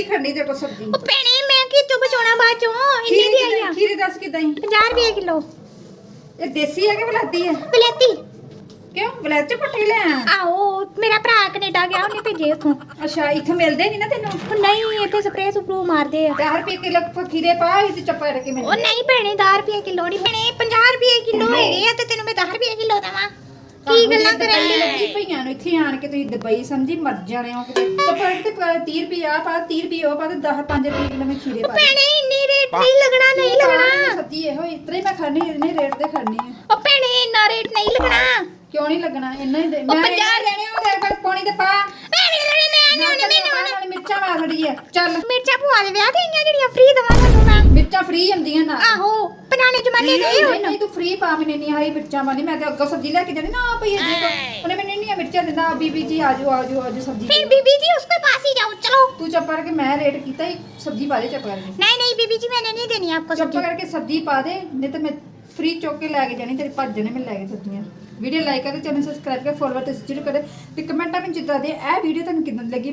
ਤੇ ਦੀ ਖੰਡੀ ਤੇ ਕੋ ਸਬਜ਼ੀ? ਉਹ ਭੈਣੇ ਮੈਂ ਕੀ ਚੁੱਪ ਚੋਣਾ ਬਾਅਦ ਚੋਂ? ਇੰਨੇ ਦੀ ਆਈ ਆ। ਖੀਰੇ ਦੱਸ ਕਿਦਾਂ ਹੀ 50 ਰੁਪਏ ਕਿਲੋ। ਇਹ ਦੇਸੀ ਹੈ ਕਿ ਬਲਾਤੀ ਹੈ? ਬਲੈਤੀ। ਕਿਉਂ? ਬਲੈਤ ਚ ਪੱਟੀ ਲੈ ਆ ਆਓ ਮੇਰਾ ਭਰਾ ਕੈਨੇਡਾ ਗਿਆ ਉਹਨੇ ਭੇਜੇ ਉੱਥੋਂ। ਅੱਛਾ ਇੱਥੇ ਮਿਲਦੇ ਨਹੀਂ ਨਾ ਤੈਨੂੰ? ਉਹ ਨਹੀਂ ਇੱਥੇ ਸਪਰੇਅ ਸੁਪਰੂ ਮਾਰਦੇ ਆ। 10 ਰੁਪਏ ਕਿਲੋ ਖੀਰੇ ਪਾ ਇਹ ਤੇ ਚੱਪਾ ਰੱਖ ਕੇ ਉਹ ਮੈਨੂੰ ਨਹੀਂ ਭੈਣੇ 10 ਰੁਪਏ ਕਿਲੋ ਨਹੀਂ ਭੈਣੇ 50 ਰੁਪਏ ਕਿਲੋ ਹੈਗੇ ਆ ਤੇ ਤੈਨੂੰ ਮੈਂ 10 ਰੁਪਏ ਕਿਲੋ ਦਵਾਂ। ਕੀ ਗੱਲਾਂ ਕਰਨ ਲੱਗੀ ਲੱਗੀ ਪਈਆਂ ਨੂੰ ਇੱਥੇ ਆਣ ਕੇ ਤੁਸੀਂ ਦੁਬਈ ਸਮਝੀ ਮਰ ਜਾਣੇ ਹੋ ਕਿਤੇ। ਚੱਪਾ ਰੱਖ ਤੇ 30 ਰੁਪਏ ਆ ਪਾ 30 ਰੁਪਏ ਉਹ ਪਾ ਤੇ 10 5 ਰੁਪਏ ਕਿਲੋ ਮੈਂ ਖੀਰੇ ਪਾ ਭੈਣੇ ਇੰਨੀ ਰੇਟ ਨਹੀਂ ਲੱਗਣਾ ਨਹੀਂ ਲੱਗਣਾ। ਸੱਚੀ ਇਹੋ ਇਤਰੇ ਹੀ ਮੈਂ ਖਾਣੀ ਇਹਨੇ ਰੇਟ ਤੇ ਖਾਣੀ ਹੈ ਉਹ ਭੈਣੇ ਇੰਨਾ ਰੇਟ ਨਹੀਂ ਲੱਗਣਾ। ਕਿਉਂ ਨਹੀਂ ਲੱਗਣਾ? ਇੰਨਾ ਹੀ ਦੇ ਮੈਂ ਪੰਜਾਹ ਪੰਜਾਹ ਦੇਣੇ ਉਹ ਦੇ ਪਾਣੀ ਤੇ ਪਾ। ਭੈਣੇ ਜਿਹੜੇ ਮੈਂ ਨਾਲ ਨਹੀਂ ਮੈਨੂੰ ਨਾਲ ਮਿਰਚਾਂ ਮਾਰ ਲੜੀ ਹੈ ਚੱਲ। ਮਿਰਚਾਂ ਭੂਆ ਦੇ ਵਿਆਹ ਤੇ ਆਈਆਂ ਜਿਹੜੀਆਂ ਫ੍ਰੀ ਦਵਾਂ ਤੁਹਾਨੂੰ ਮੈਂ। ਮਿਰਚਾਂ ਫ੍ਰੀ ਹੁੰਦੀਆਂ ਨਾ ਆਹੋ। ਪੁਰਾਣੇ ਜ਼ਮਾਨੇ ਦੇ ਨਹੀਂ ਹੁਣ ਨਹੀਂ ਤੂੰ ਫ੍ਰੀ ਪਾ ਮੈਨੂੰ ਨਹੀਂ ਆਈ ਮਿਰਚਾਂ ਵਾਲੀ ਮੈਂ ਤੇ ਅੱਗੋਂ ਸਬਜ਼ੀ ਲੈ ਕੇ ਜਾਣੀ ਨਾ ਪਈ ਦੇ ਦੋ ਉਹਨੇ ਮੈਨੂੰ ਨਹੀਂ ਮਿਰਚਾਂ ਦਿੰਦਾ ਬੀਬੀ ਜੀ ਆਜੋ ਆਜੋ ਆਜੋ ਸਬਜ਼ੀ फिर बीबी जी उसके पास ही जाओ चलो ਤੂੰ ਚੱਪ ਕਰਕੇ ਮੈਂ ਰੇਟ ਕੀਤਾ ਹੀ ਸਬਜ਼ੀ ਪਾ ਦੇ ਚੱਪ ਕਰਕੇ नहीं नहीं बीबी जी मैंने नहीं देनी आपको ਚੱਪ सब्जी ਕਰਕੇ ਸਬਜ਼ੀ ਪਾ ਦੇ ਨਹੀਂ ਤਾਂ ਮੈਂ ਫ੍ਰੀ ਚੁੱਕ ਕੇ ਲੈ ਕੇ ਜਾਣੀ ਤੇਰੇ ਭੱਜ ਜਾਣੇ ਮੈਂ ਲੈ ਕੇ ਸਬਜ਼ੀਆਂ ਵੀਡੀਓ ਲਾਈਕ ਕਰਕੇ ਚੈਨਲ ਸਬਸਕ੍ਰਾਈਬ ਕਰਕੇ ਫੋਲੋਅਰ ਤੇ ਜ਼ਰੂਰ ਕਰੇ ਤੇ ਕਮੈਂਟਾਂ ਵਿੱਚ ਜਿੱਦਾਂ ਦੇ ਇਹ ਵੀਡੀਓ ਤੁਹਾਨੂੰ ਕਿਦਾਂ ਲੱਗੀ